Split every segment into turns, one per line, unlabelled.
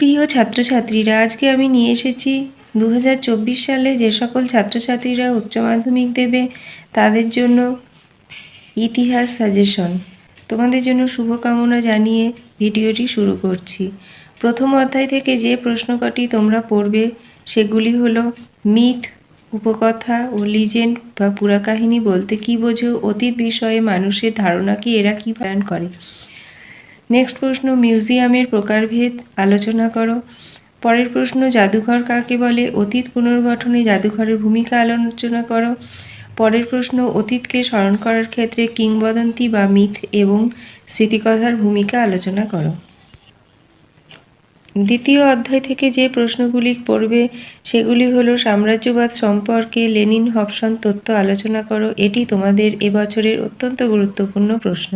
প্রিয় ছাত্রছাত্রীরা, আজকে আমি নিয়ে এসেছি দু হাজার চব্বিশ সালে যে সকল ছাত্রছাত্রীরা উচ্চ মাধ্যমিক দেবে, তাদের জন্য ইতিহাস সাজেশন তোমাদের জন্য শুভকামনা জানিয়ে ভিডিওটি শুরু করছি। প্রথম অধ্যায় থেকে যে প্রশ্ন কটি তোমরা পড়বে, সেগুলি হলো মিথ উপকথা ও লিজেন্ড বা পুরাকাহিনী বলতে কী বোঝো, অতীত বিষয়ে মানুষের ধারণাকে এরা কী বয়ান করে? নেক্সট প্রশ্ন মিউজিয়ামের প্রকারভেদ আলোচনা করো। পরের প্রশ্ন, জাদুঘর কাকে বলে? অতীত পুনর্গঠনে জাদুঘরের ভূমিকা আলোচনা করো। পরের প্রশ্ন, অতীতকে স্মরণ করার ক্ষেত্রে কিংবদন্তি বা মিথ এবং স্মৃতিকথার ভূমিকা আলোচনা করো। দ্বিতীয় অধ্যায় থেকে যে প্রশ্নগুলি পড়বে, সেগুলি হলো সাম্রাজ্যবাদ সম্পর্কে লেনিন হবসন তত্ত্ব আলোচনা করো। এটি তোমাদের এবছরের অত্যন্ত গুরুত্বপূর্ণ প্রশ্ন।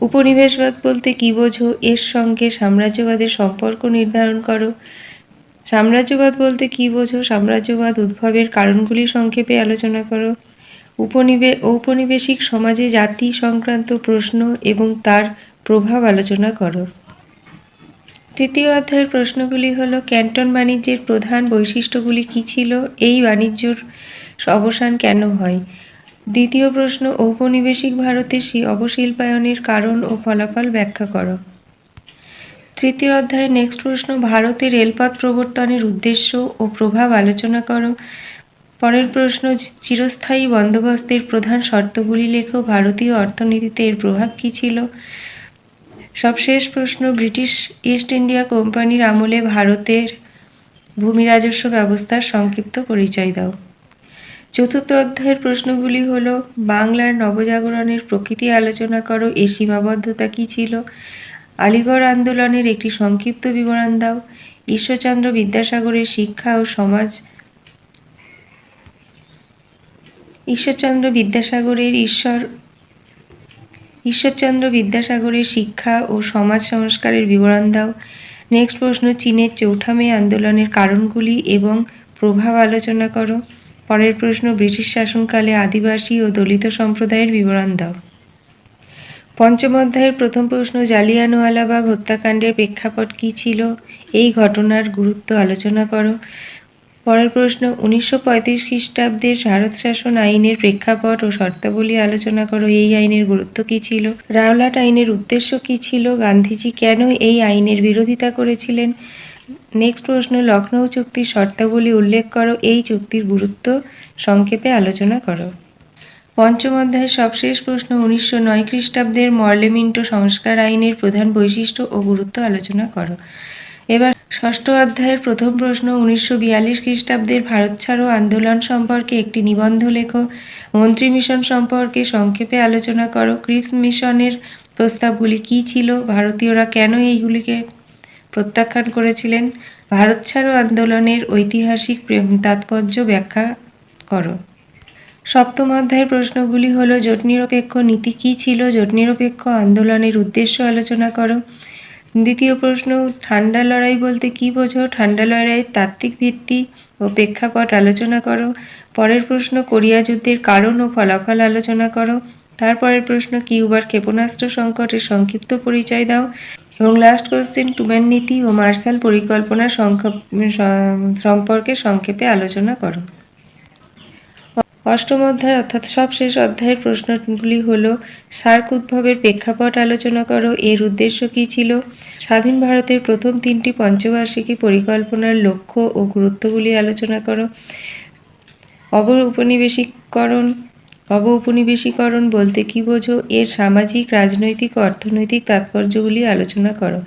উপনিবেশবাদ বলতে কী বোঝো? এর সঙ্গে সাম্রাজ্যবাদের সম্পর্ক নির্ধারণ করো। সাম্রাজ্যবাদ বলতে কী বোঝো? সাম্রাজ্যবাদ উদ্ভবের কারণগুলি সংক্ষেপে আলোচনা করো। উপনিবে, ঔপনিবেশিক সমাজে জাতি সংক্রান্ত প্রশ্ন এবং তার প্রভাব আলোচনা করো। তৃতীয় অধ্যায়ের প্রশ্নগুলি হলো, ক্যান্টন বাণিজ্যের প্রধান বৈশিষ্ট্যগুলি কী ছিল? এই বাণিজ্যর অবসান কেন হয়? দ্বিতীয় প্রশ্ন, ঔপনিবেশিক ভারতে অবশিল্পায়নের কারণ ও ফলাফল ব্যাখ্যা করো। তৃতীয় অধ্যায়ে নেক্সট প্রশ্ন, ভারতে রেলপথ প্রবর্তনের উদ্দেশ্য ও প্রভাব আলোচনা করো। পরের প্রশ্ন, চিরস্থায়ী বন্দোবস্তের প্রধান শর্তগুলি লেখো। ভারতীয় অর্থনীতিতে এর প্রভাব কী ছিল? সবশেষ প্রশ্ন, ব্রিটিশ ইস্ট ইন্ডিয়া কোম্পানির আমলে ভারতের ভূমি রাজস্ব ব্যবস্থার সংক্ষিপ্ত পরিচয় দাও। চতুর্থ অধ্যায়ের প্রশ্নগুলি হল, বাংলার নবজাগরণের প্রকৃতি আলোচনা করো, এর সীমাবদ্ধতা কী ছিল? আলিগড় আন্দোলনের একটি সংক্ষিপ্ত বিবরণ দাও। ঈশ্বরচন্দ্র বিদ্যাসাগরের শিক্ষা ও সমাজ ঈশ্বরচন্দ্র বিদ্যাসাগরের ঈশ্বর, ঈশ্বরচন্দ্র বিদ্যাসাগরের শিক্ষা ও সমাজ সংস্কারের বিবরণ দাও। নেক্সট প্রশ্ন, চীনের চৌঠা মে আন্দোলনের কারণগুলি এবং প্রভাব আলোচনা করো। পরের প্রশ্ন, ব্রিটিশ শাসনকালে আদিবাসী ও দলিত সম্প্রদায়ের বিবরণ দাও। পঞ্চম অধ্যায়ের প্রথম প্রশ্ন জালিয়ানওয়ালাবাগ হত্যাকাণ্ডের প্রেক্ষাপট কী ছিল? এই ঘটনার গুরুত্ব আলোচনা করো। পরের প্রশ্ন, উনিশশো পঁয়ত্রিশ খ্রিস্টাব্দের ভারত শাসন আইনের প্রেক্ষাপট ও শর্তাবলী আলোচনা করো। এই আইনের গুরুত্ব কী ছিল? রাওলাট আইনের উদ্দেশ্য কী ছিল? গান্ধীজি কেন এই আইনের বিরোধিতা করেছিলেন? নেক্সট প্রশ্ন লখনৌ চুক্তির শর্তাবলী উল্লেখ করো। এই চুক্তির গুরুত্ব সংক্ষেপে আলোচনা করো। পঞ্চম অধ্যায়ের সবশেষ প্রশ্ন, উনিশশো নয় খ্রিস্টাব্দের মর্লেমিন্টো সংস্কার আইনের প্রধান বৈশিষ্ট্য ও গুরুত্ব আলোচনা করো। এবার ষষ্ঠ অধ্যায়ের প্রথম প্রশ্ন, উনিশশো বিয়াল্লিশ খ্রিস্টাব্দের ভারত ছাড়ো আন্দোলন সম্পর্কে একটি নিবন্ধ লেখো। মন্ত্রী মিশন সম্পর্কে সংক্ষেপে আলোচনা করো। ক্রিপস মিশনের প্রস্তাবগুলি কী ছিল? ভারতীয়রা কেন এইগুলিকে প্রত্যাখ্যান করেছিলেন, ভারত ছাড়ো আন্দোলনের ঐতিহাসিক প্রেম তাৎপর্য ব্যাখ্যা করো। সপ্তম অধ্যায়ের প্রশ্নগুলি হলো, জোট নিরপেক্ষ নীতি কী ছিল? জোট নিরপেক্ষ আন্দোলনের উদ্দেশ্য আলোচনা করো। দ্বিতীয় প্রশ্ন, ঠান্ডা লড়াই বলতে কী বোঝো? ঠান্ডা লড়াইয়ের তাত্ত্বিক ভিত্তি ও প্রেক্ষাপট আলোচনা করো। পরের প্রশ্ন, কোরিয়া যুদ্ধের কারণ ও ফলাফল আলোচনা করো। তারপরের প্রশ্ন, কিউবার ক্ষেপণাস্ত্র সংকটের সংক্ষিপ্ত পরিচয় দাও। এবং লাস্ট কোশ্চেন টুম্যান নীতি ও মার্শাল পরিকল্পনা সম্পর্কে সংক্ষেপে আলোচনা করো। অষ্টম অধ্যায়, অর্থাৎ সবশেষ অধ্যায়ের প্রশ্নগুলি হল, সার্ক উদ্ভবের প্রেক্ষাপট আলোচনা করো। এর উদ্দেশ্য কী ছিল? স্বাধীন ভারতের প্রথম তিনটি পঞ্চবার্ষিকী পরিকল্পনার লক্ষ্য ও গুরুত্বগুলি আলোচনা করো। অব উপনিবেশিকরণ অব উপনিবেশীকরণ বলতে কী বোঝো? এর সামাজিক রাজনৈতিক অর্থনৈতিক তাৎপর্যগুলি আলোচনা করো।